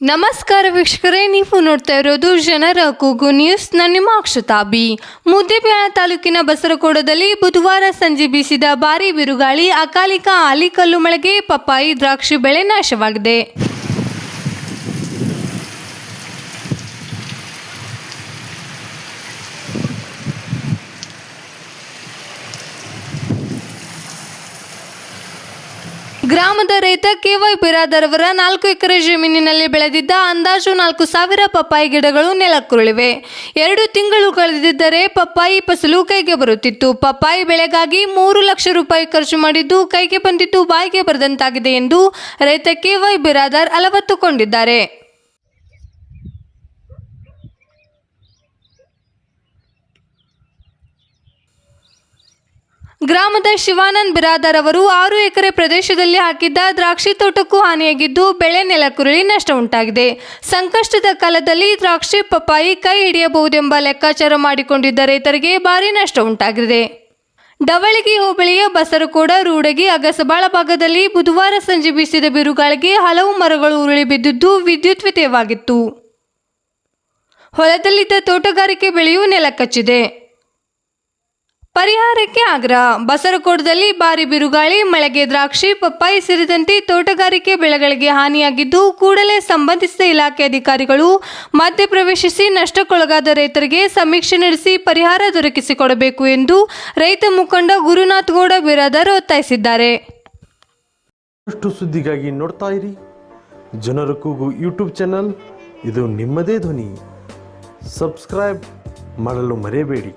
ನಮಸ್ಕಾರ ವೀಕ್ಷಕರೇ, ನೀವು ನೋಡ್ತಾ ಇರೋದು ಜನರ ಕೂಗು ನ್ಯೂಸ್. ನಾನು ನಿಮ್ಮ ಅಕ್ಷತಾಬಿ. ಮುದ್ದೇಬಿಹಾಳ ತಾಲೂಕಿನ ಬಸರಕೋಡದಲ್ಲಿ ಬುಧವಾರ ಸಂಜೆ ಬೀಸಿದ ಭಾರೀ ಬಿರುಗಾಳಿ, ಅಕಾಲಿಕ ಆಲಿಕಲ್ಲು ಮಳೆಗೆ ಪಪ್ಪಾಯಿ, ದ್ರಾಕ್ಷಿ ಬೆಳೆ ನಾಶವಾಗಿದೆ. ಗ್ರಾಮದ ರೈತ ಕೆವೈ ಬಿರಾದರ್ ಅವರ ನಾಲ್ಕು ಎಕರೆ ಜಮೀನಿನಲ್ಲಿ ಬೆಳೆದಿದ್ದ ಅಂದಾಜು ನಾಲ್ಕು ಸಾವಿರ ಪಪ್ಪಾಯಿ ಗಿಡಗಳು ನೆಲಕ್ಕುರುಳಿವೆ. ಎರಡು ತಿಂಗಳು ಕಳೆದಿದ್ದರೆ ಪಪ್ಪಾಯಿ ಫಸಲು ಕೈಗೆ ಬರುತ್ತಿತ್ತು. ಪಪ್ಪಾಯಿ ಬೆಳೆಗಾಗಿ ಮೂರು ಲಕ್ಷ ರೂಪಾಯಿ ಖರ್ಚು ಮಾಡಿದ್ದು ಕೈಗೆ ಬಂದಿದ್ದು ಬಾಯಿಗೆ ಬರದಂತಾಗಿದೆ ಎಂದು ರೈತ ಕೆವೈ ಬಿರಾದರ್ ಅಲವತ್ತುಕೊಂಡಿದ್ದಾರೆ ಗ್ರಾಮದ ಶಿವಾನಂದ್ ಬಿರಾದರ್ ಅವರು ಆರು ಎಕರೆ ಪ್ರದೇಶದಲ್ಲಿ ಹಾಕಿದ್ದ ದ್ರಾಕ್ಷಿ ತೋಟಕ್ಕೂ ಹಾನಿಯಾಗಿದ್ದು ಬೆಳೆ ನೆಲಕ್ಕುರುಳಿ ನಷ್ಟ ಉಂಟಾಗಿದೆ. ಸಂಕಷ್ಟದ ಕಾಲದಲ್ಲಿ ದ್ರಾಕ್ಷಿ ಪಪ್ಪಾಯಿ ಕೈ ಹಿಡಿಯಬಹುದೆಂಬ ಲೆಕ್ಕಾಚಾರ ಮಾಡಿಕೊಂಡಿದ್ದ ರೈತರಿಗೆ ಭಾರಿ ನಷ್ಟ ಉಂಟಾಗಿದೆ. ಡವಳಗಿ ಹೋಬಳಿಯ ಬಸರಕೋಡ ರೂಡಗಿ ಅಗಸಬಾಳ ಭಾಗದಲ್ಲಿ ಬುಧವಾರ ಸಂಜೆ ಬೀಸಿದ ಬಿರುಗಾಳಿಗೆ ಹಲವು ಮರಗಳು ಉರುಳಿ ಬಿದ್ದಿದ್ದು ವಿದ್ಯುತ್ ವ್ಯತ್ಯಯವಾಗಿತ್ತು. ಹೊಲದಲ್ಲಿದ್ದ ತೋಟಗಾರಿಕೆ ಬೆಳೆಯೂ ನೆಲಕಚ್ಚಿದೆ. ಪರಿಹಾರಕ್ಕೆ ಆಗ್ರಹ ಬಸರಕೋಟದಲ್ಲಿ ಭಾರಿ ಬಿರುಗಾಳಿ, ಮಳೆಗೆ ದ್ರಾಕ್ಷಿ, ಪಪ್ಪಾಯಿ ಸೇರಿದಂತೆ ತೋಟಗಾರಿಕೆ ಬೆಳೆಗಳಿಗೆ ಹಾನಿಯಾಗಿದ್ದು ಕೂಡಲೇ ಸಂಬಂಧಿಸಿದ ಇಲಾಖೆ ಅಧಿಕಾರಿಗಳು ಮಧ್ಯಪ್ರವೇಶಿಸಿ ನಷ್ಟಕ್ಕೊಳಗಾದ ರೈತರಿಗೆ ಸಮೀಕ್ಷೆ ನಡೆಸಿ ಪರಿಹಾರ ದೊರಕಿಸಿಕೊಡಬೇಕು ಎಂದು ರೈತ ಮುಖಂಡ ಗುರುನಾಥ್ ಗೌಡ ಬಿರಾದರ್ ಒತ್ತಾಯಿಸಿದ್ದಾರೆ. ಸುದ್ದಿಗಾಗಿ ನೋಡ್ತಾ ಇರಿ. ಜನರ ಕೂಗು ಯೂಟ್ಯೂಬ್ ಚಾನಲ್. ಇದು ನಿಮ್ಮದೇ ಧ್ವನಿ. ಸಬ್ಸ್ಕ್ರೈಬ್ ಮಾಡಲು ಮರೆಯಬೇಡಿ.